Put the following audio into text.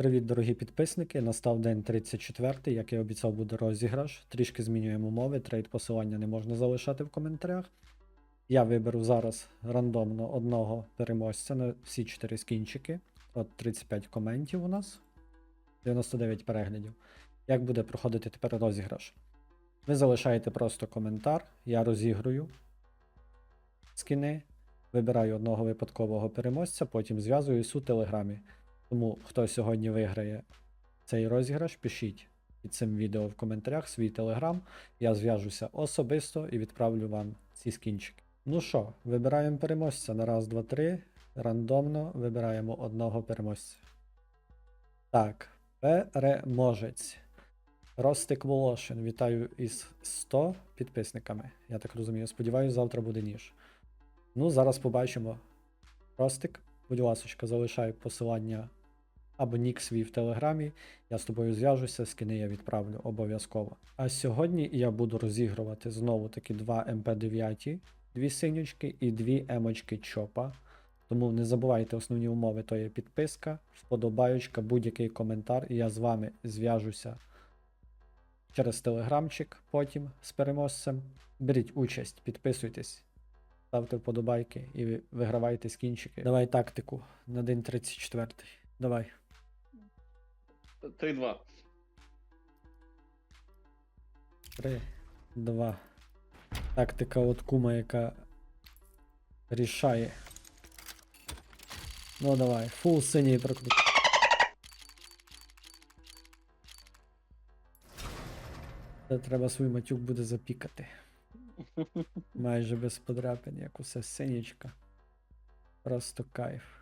Привіт, дорогі підписники. Настав день 34, як я обіцяв, буде розіграш. Трішки змінюємо умови, трейд посилання не можна залишати в коментарях. Я виберу зараз рандомно одного переможця на всі 4 скінчики. От 35 коментів у нас, 99 переглядів. Як буде проходити тепер розіграш? Ви залишаєте просто коментар, я розіграю скіни, вибираю одного випадкового переможця, потім зв'язуюсь у телеграмі. Тому хто сьогодні виграє цей розіграш, пишіть під цим відео в коментарях свій телеграм. Я зв'яжуся особисто і відправлю вам ці скінчики. Ну що, вибираємо переможця на раз, два, три. Рандомно вибираємо одного переможця. Так, переможець. Ростик Волошин. Вітаю із 100 підписниками. Я так розумію. Сподіваюсь, завтра буде ніж. Ну, зараз побачимо. Ростик, будь ласочка, залишай посилання або нік свій в телеграмі. Я з тобою зв'яжуся, скини я відправлю обов'язково. А сьогодні я буду розігрувати знову таки два МП9, дві синючки і дві емочки чопа. Тому не забувайте основні умови, то є підписка, вподобаючка, будь-який коментар, і я з вами зв'яжуся через телеграмчик потім з переможцем. Беріть участь, підписуйтесь, ставте вподобайки і вигравайте скінчики. Давай тактику на день 34. Давай. 3-2. 3, 2. Тактика от кума, яка рішає. Ну давай, фул синій прокрут. Це треба свій матюк буде запікати. Майже без подряпин, як усе синічка. Просто кайф.